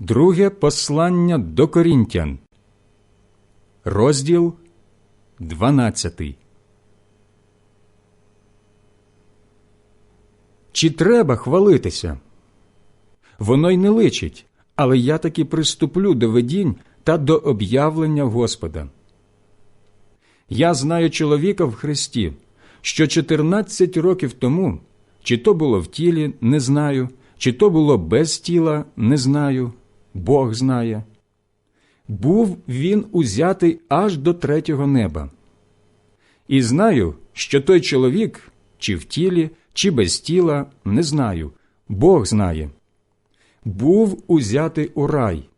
Друге послання до Корінтян, розділ 12. Чи треба хвалитися? Воно й не личить, але я таки приступлю до видінь та до об'явлення Господа. Я знаю чоловіка в Христі, що 14 років тому, чи то було в тілі, не знаю, чи то було без тіла, не знаю, Бог знає. Був він узятий аж до третього неба. І знаю, що той чоловік, чи в тілі, чи без тіла, не знаю, Бог знає. Був узятий у рай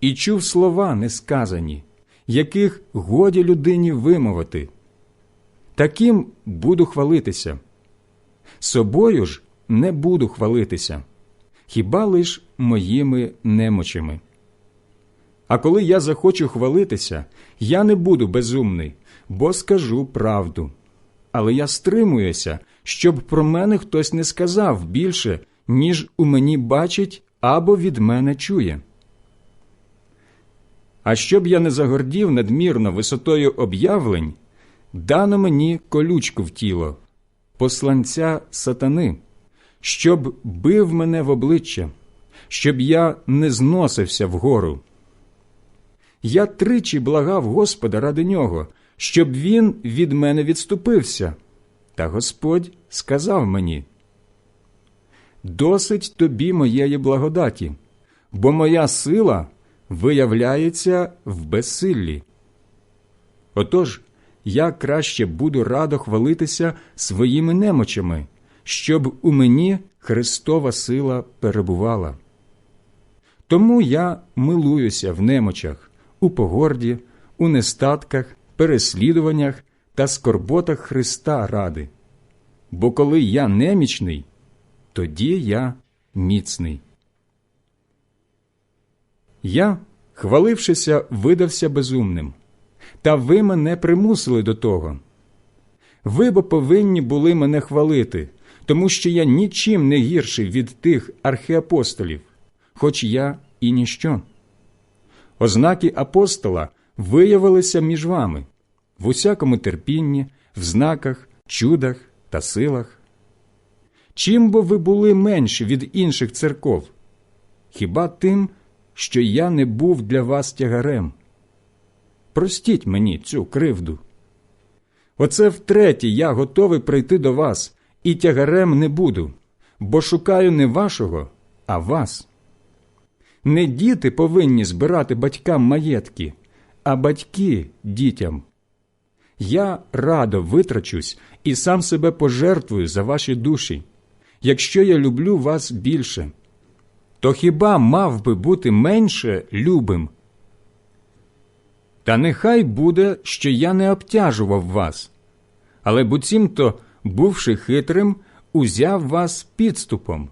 і чув слова несказані, яких годі людині вимовити. Таким буду хвалитися. Собою ж не буду хвалитися, хіба лиш моїми немочами. А коли я захочу хвалитися, я не буду безумний, бо скажу правду. Але я стримуюся, щоб про мене хтось не сказав більше, ніж у мені бачить або від мене чує. А щоб я не загордів надмірно висотою об'явлень, дано мені колючку в тіло, посланця сатани, щоб бив мене в обличчя, щоб я не зносився вгору. Я тричі благав Господа ради нього, щоб він від мене відступився. Та Господь сказав мені: Досить тобі моєї благодаті, бо моя сила виявляється в безсиллі. Отож, я краще буду радо хвалитися своїми немочами, щоб у мені Христова сила перебувала. Тому я милуюся в немочах, у погорді, у нестатках, переслідуваннях та скорботах Христа ради. Бо коли я немічний, тоді я міцний. Я, хвалившися, видався безумним, та ви мене примусили до того. Ви бо повинні були мене хвалити, тому що я нічим не гірший від тих архіапостолів, хоч я і ніщо. Ознаки апостола виявилися між вами в усякому терпінні, в знаках, чудах та силах. Чим бо ви були менші від інших церков? Хіба тим, що я не був для вас тягарем? Простіть мені цю кривду. Оце втретє я готовий прийти до вас, і тягарем не буду, бо шукаю не вашого, а вас. Не діти повинні збирати батькам маєтки, а батьки дітям. Я радо витрачусь і сам себе пожертвую за ваші душі, якщо я люблю вас більше, то хіба мав би бути менше любим? Та нехай буде, що я не обтяжував вас, але буцімто, бувши хитрим, узяв вас підступом.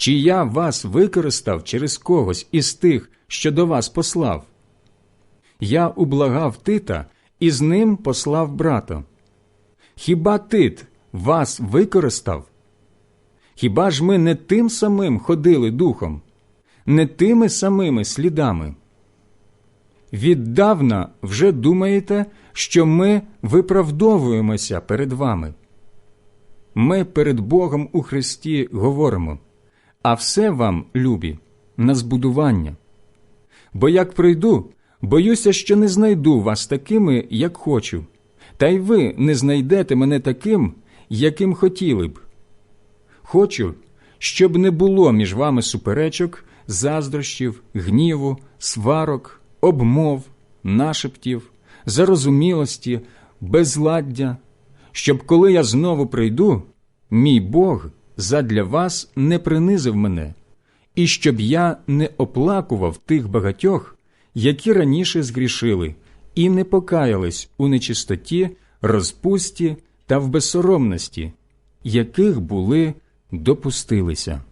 Чи я вас використав через когось із тих, що до вас послав? Я ублагав Тита і з ним послав брата. Хіба Тит вас використав? Хіба ж ми не тим самим ходили духом, не тими самими слідами? Віддавна вже думаєте, що ми виправдовуємося перед вами. Ми перед Богом у Христі говоримо, а все вам, любі, на збудування. Бо як прийду, боюся, що не знайду вас такими, як хочу, та й ви не знайдете мене таким, яким хотіли б. Хочу, щоб не було між вами суперечок, заздрощів, гніву, сварок, обмов, нашептів, зарозумілості, безладдя, щоб коли я знову прийду, мій Бог задля вас не принизив мене, і щоб я не оплакував тих багатьох, які раніше згрішили, і не покаялись у нечистоті, розпусті та в безсоромності, яких були допустилися.